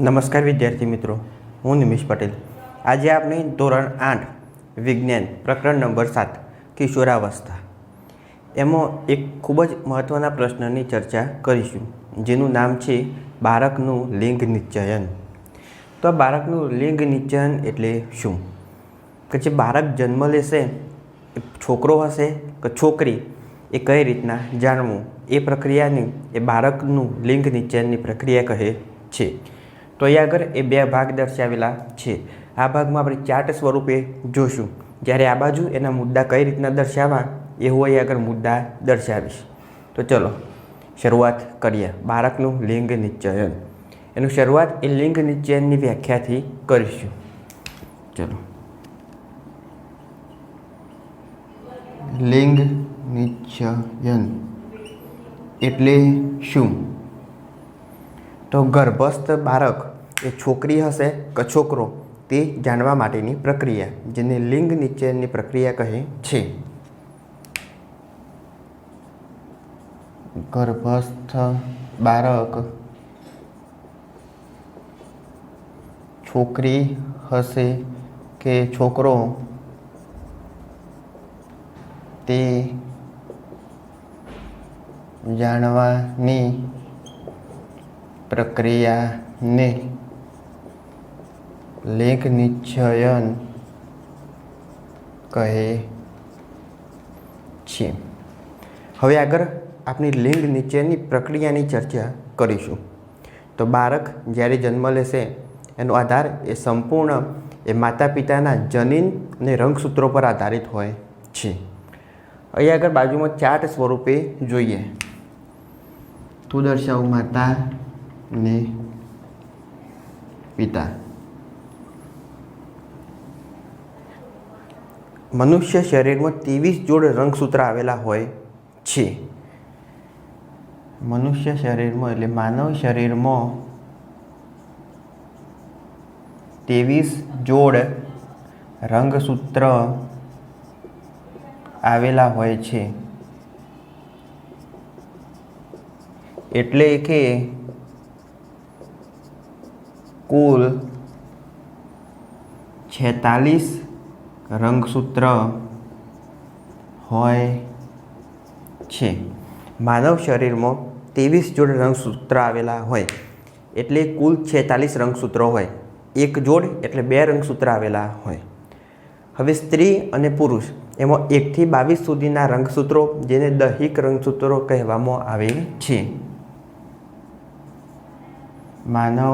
નમસ્કાર વિદ્યાર્થી મિત્રો, હું નિમિષ પટેલ. આજે આપણે ધોરણ આઠ, વિજ્ઞાન પ્રકરણ નંબર સાત, કિશોરાવસ્થા. એમાં એક ખૂબ જ મહત્ત્વના પ્રશ્નની ચર્ચા કરીશું, જેનું નામ છે બાળકનું લિંગ નિશ્ચયન. તો બાળકનું લિંગ નિશ્ચયન એટલે શું? કે જે બાળક જન્મ લેશે છોકરો હશે કે છોકરી, એ કઈ રીતના જાણવું? એ પ્રક્રિયાની, એ બાળકનું લિંગ નિશ્ચયનની પ્રક્રિયા કહે છે. તો અહીંયા આગળ એ બે ભાગ દર્શાવેલા છે. આ ભાગમાં આપણે ચાર્ટ સ્વરૂપે જોશું. જ્યારે આ બાજુ એના મુદ્દા કઈ રીતના દર્શાવવા, એ હું અહીં આગળ મુદ્દા દર્શાવીશ. તો ચલો, શરૂઆત કરીએ. બાળકનું લિંગ નિશ્ચયન. એનું શરૂઆત એ લિંગ નિશ્ચયનની વ્યાખ્યાથી કરીશું. ચલો. લિંગ નિશ્ચયન એટલે શું? તો ગર્ભસ્થ બાળક એ છોકરી હશે કે છોકરો તે જાણવા માટેની પ્રક્રિયા, જેને લિંગ નિશ્ચયની પ્રક્રિયા કહે છે. ગર્ભસ્થ બાળક છોકરી હશે કે છોકરો તે જાણવાની પ્રક્રિયાને લિંગ નિશ્ચયન કહે છે. હવે આગળ આપણી લિંગ નિશ્ચયની પ્રક્રિયાની ચર્ચા કરીશું. તો બાળક જ્યારે જન્મ લેશે, એનો આધાર એ સંપૂર્ણ એ માતા પિતાના જનીન અને રંગસૂત્રો પર આધારિત હોય છે. અહીં આગળ બાજુમાં ચાર્ટ સ્વરૂપે જોઈએ. તું દર્શાવું માતા ને પિતા. મનુષ્ય શરીરમાં ત્રેવીસ જોડ રંગસૂત્ર આવેલા હોય છે. મનુષ્ય શરીરમાં એટલે માનવ શરીરમાં ત્રેવીસ જોડ રંગસૂત્ર આવેલા હોય છે. એટલે કે કુલ છેતાલીસ રંગસૂત્ર હોય છે. માનવ શરીરમાં ત્રેવીસ જોડ રંગસૂત્ર આવેલા હોય, એટલે કુલ છેતાલીસ રંગસૂત્રો હોય. એક જોડ એટલે બે રંગસૂત્ર આવેલા હોય. હવે સ્ત્રી અને પુરુષ, એમાં એકથી બાવીસ સુધીના રંગસૂત્રો જેને દૈહિક રંગસૂત્રો કહેવામાં આવે છે. માનવ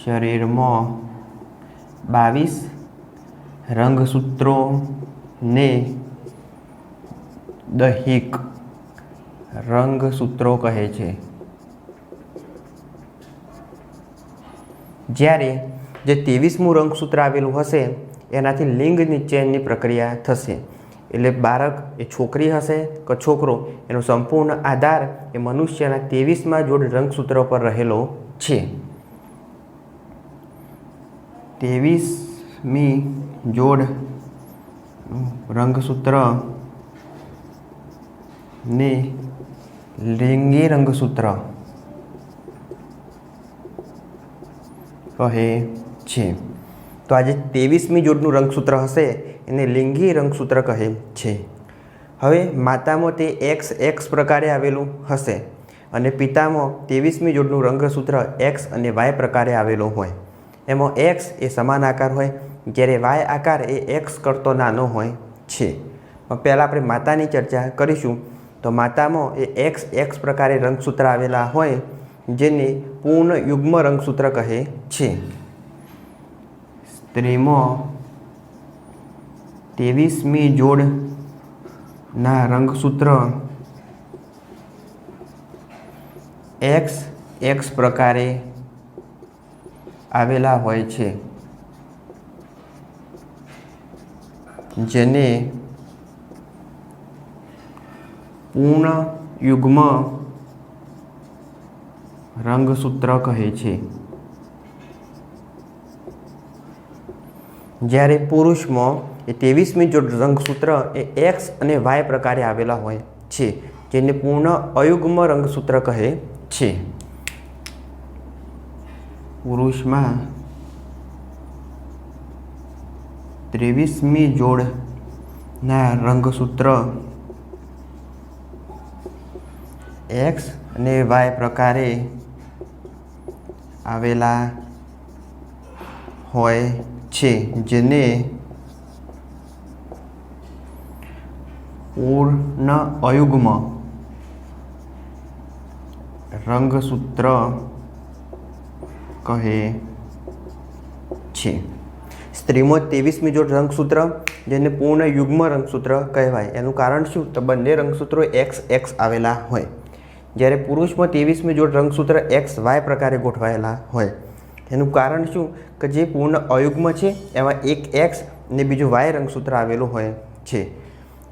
શરીરમાં બાવીસ રંગસૂત્રોને દૈહિક રંગસૂત્રો કહે છે. જ્યારે જે ત્રેવીસમું રંગસૂત્ર આવેલું હશે, એનાથી લિંગ નિશ્ચયનની પ્રક્રિયા થશે. એટલે બાળક એ છોકરી હશે કે છોકરો, એનો સંપૂર્ણ આધાર એ મનુષ્યના ત્રેવીસમાં જોડ રંગસૂત્રો પર રહેલો છે. ત્રેવીસમી જોડ, રંગસૂત્ર ને લિંગી રંગસૂત્ર કહે છે. તો આજે ત્રેવીસમી જોડનું રંગસૂત્ર હશે, એને લિંગી રંગસૂત્ર કહે છે. હવે માતામાં તે એક્સ એક્સ પ્રકારે આવેલું હશે અને પિતામાં ત્રેવીસમી જોડનું રંગસૂત્ર એક્સ અને વાય પ્રકારે આવેલું હોય. એમાં એક્સ એ સમાન આકાર હોય જ્યારે વાય આકાર એ એક્સ કરતો નાનો હોય છે. પહેલાં આપણે માતાની ચર્ચા કરીશું. તો માતામાં એ એક્સ એક્સ પ્રકારે રંગસૂત્ર આવેલા હોય, જેને પૂર્ણ યુગ્મ રંગસૂત્ર કહે છે. સ્ત્રીમાં ત્રેવીસમી જોડના રંગસૂત્ર એક્સ એક્સ પ્રકારે આવેલા હોય છે. જેને પૂર્ણ યુગ્મ રંગસૂત્ર કહે છે. જ્યારે પુરુષમાં એ ત્રેવીસમી જોડ રંગસૂત્ર એ એક્સ અને વાય પ્રકારે આવેલા હોય છે, જેને પૂર્ણ અયુગ્મ રંગસૂત્ર કહે છે. પુરુષમાં ત્રેવીસમી જોડના રંગસૂત્ર એક્સ અને વાય પ્રકારે આવેલા હોય છે, જેને પૂર્ણ અયુગ્મ રંગસૂત્ર કહે છે. સ્ત્રીમાં ત્રેવીસમી જોડ રંગસૂત્ર, જેને પૂર્ણ યુગ્મ રંગસૂત્ર કહેવાય. એનું કારણ શું? તો બંને રંગસૂત્રો એક્સ એક્સ આવેલા હોય. જ્યારે પુરુષમાં ત્રેવીસમી જોડ રંગસૂત્ર એક્સ વાય પ્રકારે ગોઠવાયેલા હોય. એનું કારણ શું? કે જે પૂર્ણ અયુગ્મ છે, એમાં એક એક્સ ને બીજું વાય રંગસૂત્ર આવેલું હોય છે.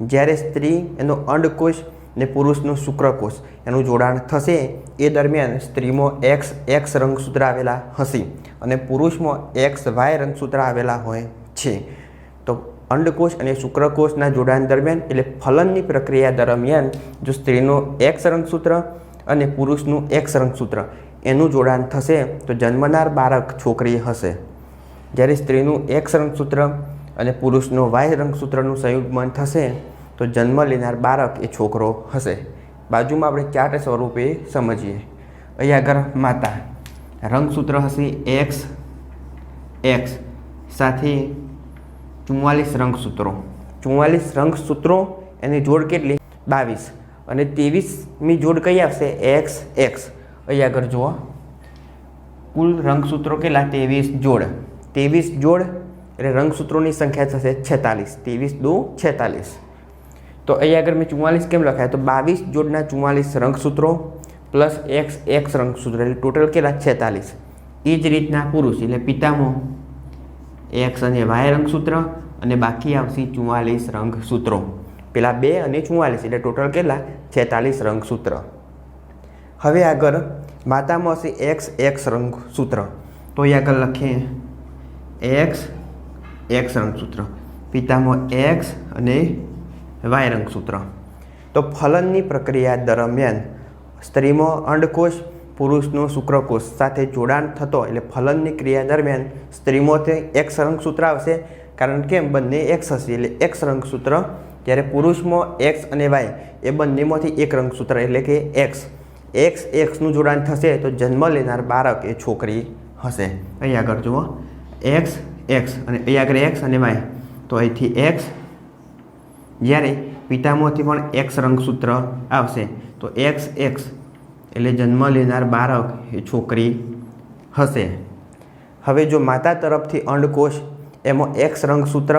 જ્યારે સ્ત્રી એનો અંડકોષ ને પુરુષનું શુક્રકોષ. એનું જોડાણ થશે એ દરમિયાન સ્ત્રીમાં એક્સ એક્સ રંગસૂત્ર આવેલા હશે અને પુરુષમાં એક્સ વાય રંગસૂત્ર આવેલા હોય છે. તો અંડકોષ અને શુક્રકોષના જોડાણ દરમિયાન એટલે ફલનની પ્રક્રિયા દરમિયાન જો સ્ત્રીનો એક્સ રંગસૂત્ર અને પુરુષનું એક્સ રંગસૂત્ર એનું જોડાણ થશે તો જન્મનાર બાળક છોકરી હશે. જ્યારે સ્ત્રીનું એક્સ રંગસૂત્ર અને પુરુષનું વાય રંગસૂત્રનું સંયુગ્મન થશે તો જન્મ લેનાર બાળક એ છોકરો હશે. બાજુમાં આપણે ચાર્ટ સ્વરૂપે સમજીએ. અહીં આગળ માતા. રંગસૂત્ર હશે એક્સ એક્સ સાથે ચુમ્માલીસ રંગસૂત્રો. ચુમ્માલીસ રંગસૂત્રો એની જોડ કેટલી? બાવીસ. અને ત્રેવીસમી જોડ કઈ આવશે? એક્સ એક્સ અહીં આગળ જુઓ. કુલ રંગસૂત્રો કેટલા? ત્રેવીસ જોડ. ત્રેવીસ જોડ એટલે રંગસૂત્રોની સંખ્યા થશે છેતાલીસ. ત્રેવીસ દો છેતાલીસ. તો અહીં આગળ મેં ચુમ્માલીસ કેમ લખાય? તો બાવીસ જોડના ચુમ્માલીસ રંગસૂત્રો પ્લસ એક્સ એક્સ રંગસૂત્ર, એટલે ટોટલ કેટલા? છેતાલીસ. એ જ રીતના પુરુષ, એટલે પિતામો એક્સ અને વાય રંગસૂત્ર અને બાકી આવશે ચુમ્માલીસ રંગસૂત્રો. પેલા બે અને ચુમ્માલીસ એટલે ટોટલ કેટલા? છેતાલીસ રંગસૂત્ર. હવે આગળ માતામાં હશે એક્સ એક્સ રંગસૂત્ર. તો અહીં આગળ લખીએ. એક્સ એક્સ રંગસૂત્ર. પિતામાં એક્સ અને વાય રંગસૂત્ર તો ફલનની પ્રક્રિયા દરમિયાન સ્ત્રીમાં અંડકોષ, પુરુષનો શુક્રકોષ સાથે જોડાણ થતો એટલે ફલનની ક્રિયા દરમિયાન સ્ત્રીમાંથી એક્સ રંગસૂત્ર આવશે. કારણ કે બંને એક્સ હશે એટલે એક્સ રંગસૂત્ર જ્યારે પુરુષમાં એક્સ અને વાય એ બંનેમાંથી એક રંગસૂત્ર એટલે કે એક્સ એક્સ એક્સનું જોડાણ થશે તો જન્મ લેનાર બાળક એ છોકરી હશે. અહીં આગળ જુઓ. એક્સ એક્સ અને અહીં આગળ એક્સ અને વાય તો અહીંથી એક્સ જ્યારે પિતામાંથી પણ એક્સ રંગસૂત્ર આવશે, તો એક્સ એક્સ એટલે જન્મ લેનાર બાળક એ છોકરી હશે. હવે જો માતા તરફથી અંડકોષ, એમાં એક્સ રંગસૂત્ર,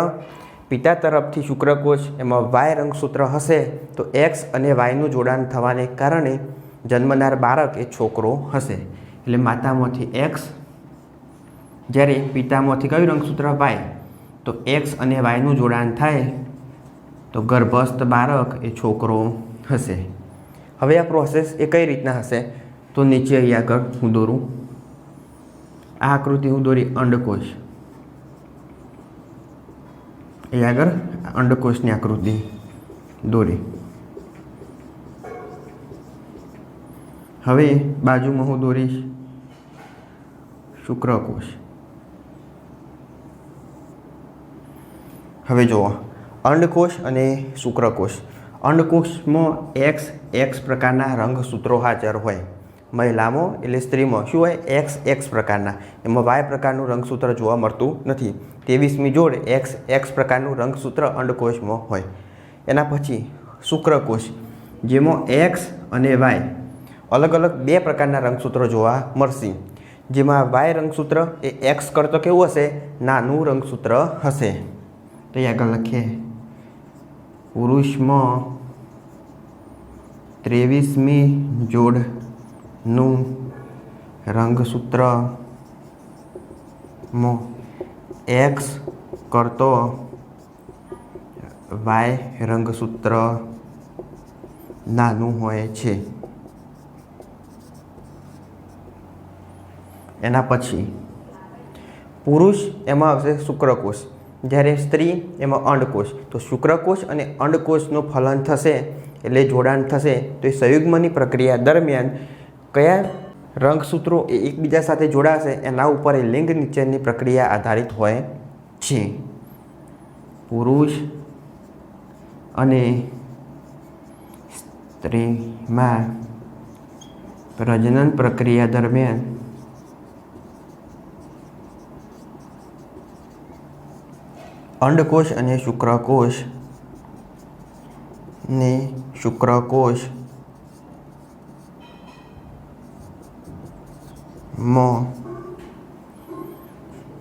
પિતા તરફથી શુક્રકોષ, એમાં વાય રંગસૂત્ર હશે, તો એક્સ અને વાયનું જોડાણ થવાને કારણે જન્મનાર બાળક એ છોકરો હશે. એટલે માતામાંથી એક્સ જ્યારે પિતામાંથી કયું રંગસૂત્ર વાય તો એક્સ અને વાયનું જોડાણ થાય તો ગર્ભસ્થ બાળક એ છોકરો હશે. હવે આ પ્રોસેસ એ કઈ રીતના હશે? તો નીચે અહીં આગળ હું દોરું. આ આકૃતિ હું દોરી અંડકોષ. એ આગળ અંડકોષની આકૃતિ દોરી. હવે બાજુમાં હું દોરીશ શુક્રકોષ. હવે જુઓ અંડકોષ અને શુક્રકોષ. અંડકોષમાં એક્સ એક્સ પ્રકારના રંગસૂત્રો હાજર હોય. મહિલામાં એટલે સ્ત્રીમાં. શું હોય? એક્સ એક્સ પ્રકારના. એમાં વાય પ્રકારનું રંગસૂત્ર જોવા મળતું નથી. ત્રેવીસમી જોડ એક્સ એક્સ પ્રકારનું રંગસૂત્ર અંડકોષમાં હોય. એના પછી શુક્રકોશ જેમાં એક્સ અને વાય અલગ અલગ બે પ્રકારના રંગસૂત્રો જોવા મળશે. જેમાં વાય રંગસૂત્ર એ એક્સ કરતો કેવું હશે? નાનું રંગસૂત્ર હશે. તો અહીં આગળ લખીએ. પુરુષમાં ત્રેવીસમી જોડનું રંગસૂત્રમાં એક્સ કરતો વાય રંગસૂત્ર નાનું હોય છે. એના પછી પુરુષ એમાં આવશે શુક્રકોષ. જ્યારે સ્ત્રી એમાં અંડકોષ, તો શુક્રકોષ અને અંડકોષનું ફલન થશે એટલે જોડાણ થશે. તો એ સંયુગ્મની પ્રક્રિયા દરમિયાન કયા રંગસૂત્રો એ એકબીજા સાથે જોડાશે એના ઉપર એ લિંગ નીચેની પ્રક્રિયા આધારિત હોય છે. પુરુષ અને સ્ત્રીમાં પ્રજનન પ્રક્રિયા દરમિયાન અંડકોષ અને શુક્રકોષ ને શુક્રકોષમાં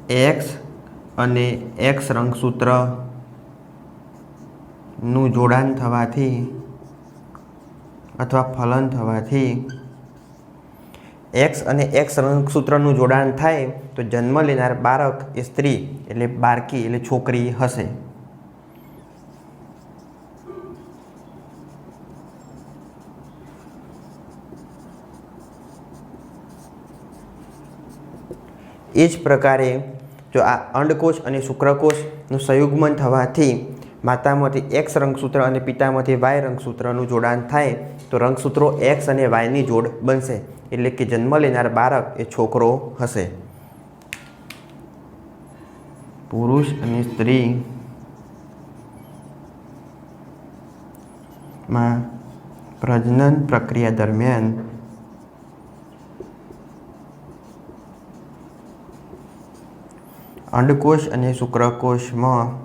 એક્સ અને એક્સ રંગસૂત્રનું જોડાણ થવાથી અથવા ફલન થવાથી એક્સ અને એક્સ રંગસૂત્રનું જોડાણ થાય તો જન્મ લેનાર બાળક એ સ્ત્રી એટલે બાળકી એટલે છોકરી હશે. એ જ પ્રકારે જો આ અંડકોષ અને શુક્રકોષનું સંયુગ્મન થવાથી માતામાંથી એક્સ રંગસૂત્ર અને પિતામાંથી વાય રંગસૂત્રનું જોડાણ થાય તો રંગસૂત્રો એક્સ અને વાયની જોડ બનશે. એટલે કે જન્મ લેનાર બાળક એ છોકરો હશે. પુરુષ અને સ્ત્રી માં પ્રજનન પ્રક્રિયા દરમિયાન અંડકોષ અને શુક્રકોષમાં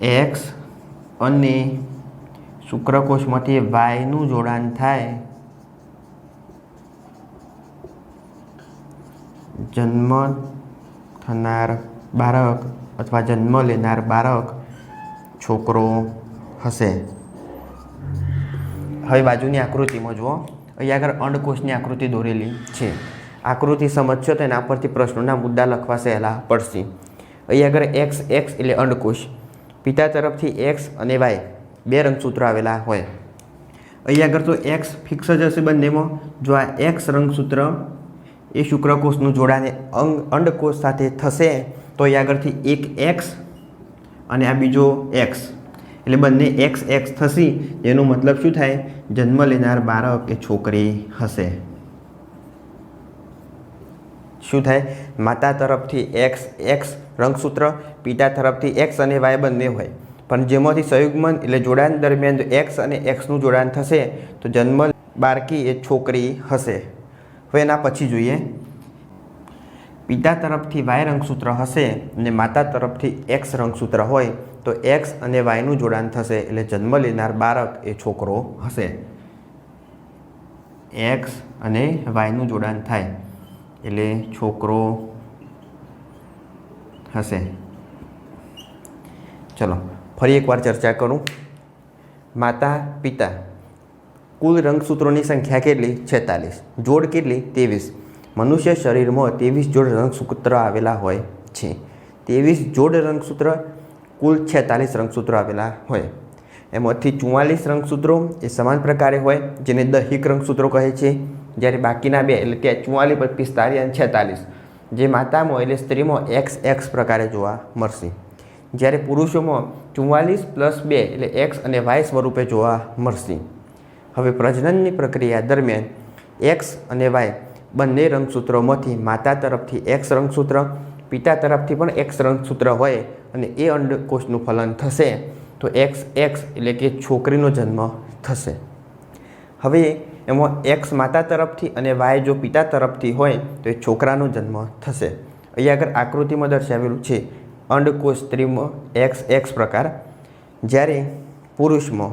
એક્સ અને શુક્રકોષમાંથી વાયનું જોડાણ થાય. જન્મ થનાર બાળક અથવા જન્મ લેનાર બાળક છોકરો હશે. હવે બાજુની આકૃતિમાં જુઓ. અહીંયા આગળ અંડકોષની આકૃતિ દોરેલી છે. આકૃતિ સમજશો તો એના પરથી પ્રશ્નોના મુદ્દા લખવા સહેલા પડશે. અહીંયા આગળ એક્સ એક્સ એટલે અંડકોષ. પિતા તરફથી એક્સ અને વાય બે રંગસૂત્રો આવેલા હોય. અહીંયા આગળ તો એક્સ ફિક્સ જ હશે બંનેમાં. જો આ એક્સ રંગસૂત્ર એ શુક્રકોષનું જોડાને અંગ, અંડકોષ સાથે થશે, તો અહીંયા આગળથી એક એક્સ અને આ બીજો એક્સ એટલે બંને એક્સ એક્સ થશે. એનો મતલબ શું થાય? જન્મ લેનાર બાળક એ છોકરી હશે. શું થાય? માતા તરફથી એક્સ એક્સ રંગસૂત્ર, પિતા તરફથી એક્સ અને વાય બંને હોય. પણ જેમાંથી સંયુગમન એટલે જોડાણ દરમિયાન એક્સ અને એક્સનું જોડાણ થશે, તો જન્મ બાળકી એ છોકરી હશે. હવે એના પછી જોઈએ. પિતા તરફથી વાય રંગસૂત્ર હશે અને માતા તરફથી એક્સ રંગસૂત્ર હોય, તો એક્સ અને વાયનું જોડાણ થશે એટલે જન્મ લેનાર બાળક એ છોકરો હશે. એક્સ અને વાયનું જોડાણ થાય. એટલે છોકરો હશે. ચલો, ફરી એકવાર ચર્ચા કરું. માતા, પિતા, કુલ રંગસૂત્રોની સંખ્યા કેટલી? છેતાલીસ. જોડ કેટલી? ત્રેવીસ. મનુષ્ય શરીરમાં ત્રેવીસ જોડ રંગસૂત્ર આવેલા હોય છે. ત્રેવીસ જોડ રંગસૂત્ર, કુલ છેતાલીસ રંગસૂત્રો આવેલા હોય. એમાંથી ચુમ્માલીસ રંગસૂત્રો એ સમાન પ્રકારે હોય, જેને દૈહિક રંગસૂત્રો કહે છે. જ્યારે બાકીના બે, એટલે ત્યાં ચુમ્માલીસ પિસ્તાલીસ અને છેતાલીસ. જે માતામાં એટલે સ્ત્રીમાં એક્સ એક્સ પ્રકારે જોવા મળશે. જ્યારે પુરુષોમાં ચુમ્માલીસ પ્લસ બે, એટલે એક્સ અને વાય સ્વરૂપે જોવા મળશે. હવે પ્રજનનની પ્રક્રિયા દરમિયાન એક્સ અને વાય બંને રંગસૂત્રોમાંથી માતા તરફથી એક્સ રંગસૂત્ર, પિતા તરફથી પણ એક્સ રંગસૂત્ર હોય અને એ અંડકોષનું ફલન થશે, તો એક્સ એક્સ એટલે કે છોકરીનો જન્મ થશે. હવે એમાં એક્સ માતા તરફથી અને વાય જો પિતા તરફથી હોય, તો એ છોકરાનો જન્મ થશે. અહીંયા આગળ આકૃતિમાં દર્શાવેલું છે અંડકોષ સ્ત્રીમાં એક્સ એક્સ પ્રકાર. જ્યારે પુરુષમાં,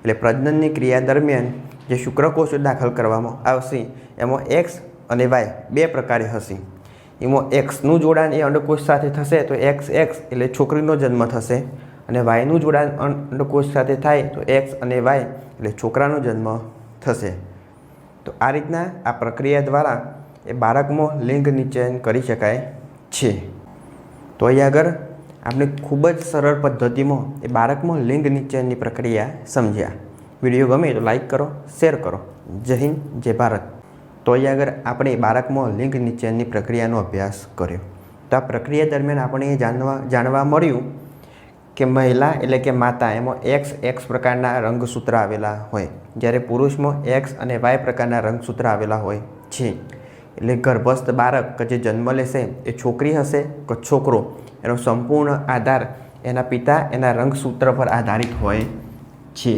એટલે પ્રજનનની ક્રિયા દરમિયાન જે શુક્રકોષો દાખલ કરવામાં આવશે, એમાં એક્સ અને વાય બે પ્રકારે હશે. એમાં એક્સનું જોડાણ એ અંડકોષ સાથે થશે, તો એક્સ એક્સ એટલે છોકરીનો જન્મ થશે. અને વાયનું જોડાણ અંડકોષ સાથે થાય, તો એક્સ અને વાય એટલે છોકરાનો જન્મ થશે. તો આ રીતના આ પ્રક્રિયા દ્વારા એ બાળકમાં લિંગ નિચયન કરી શકાય છે. તો અહીં આગળ આપણે ખૂબ જ સરળ પદ્ધતિમાં એ બાળકમાં લિંગ નિચયનની પ્રક્રિયા સમજ્યા. વીડિયો ગમે તો લાઈક કરો, શેર કરો. જય હિન્દ, જય ભારત. તો અહીં આગળ આપણે બાળકમાં લિંગ નિચયનની પ્રક્રિયાનો અભ્યાસ કર્યો. તો આ પ્રક્રિયા દરમિયાન આપણે જાણવા જાણવા મળ્યું કે મહિલા એટલે કે માતા, એમાં એક્સ એક્સ પ્રકારના રંગસૂત્ર આવેલા હોય. જ્યારે પુરુષમાં એક્સ અને વાય પ્રકારના રંગસૂત્ર આવેલા હોય છે. એટલે ગર્ભસ્થ બાળક કે જે જન્મ લેશે, એ છોકરી હશે કે છોકરો, એનો સંપૂર્ણ આધાર એના પિતા એના રંગસૂત્ર પર આધારિત હોય છે.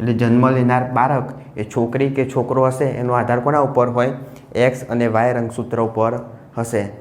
એટલે જન્મ લેનાર બાળક એ છોકરી કે છોકરો હશે, એનો આધાર કોના ઉપર હોય? એક્સ અને વાય રંગસૂત્ર ઉપર હશે.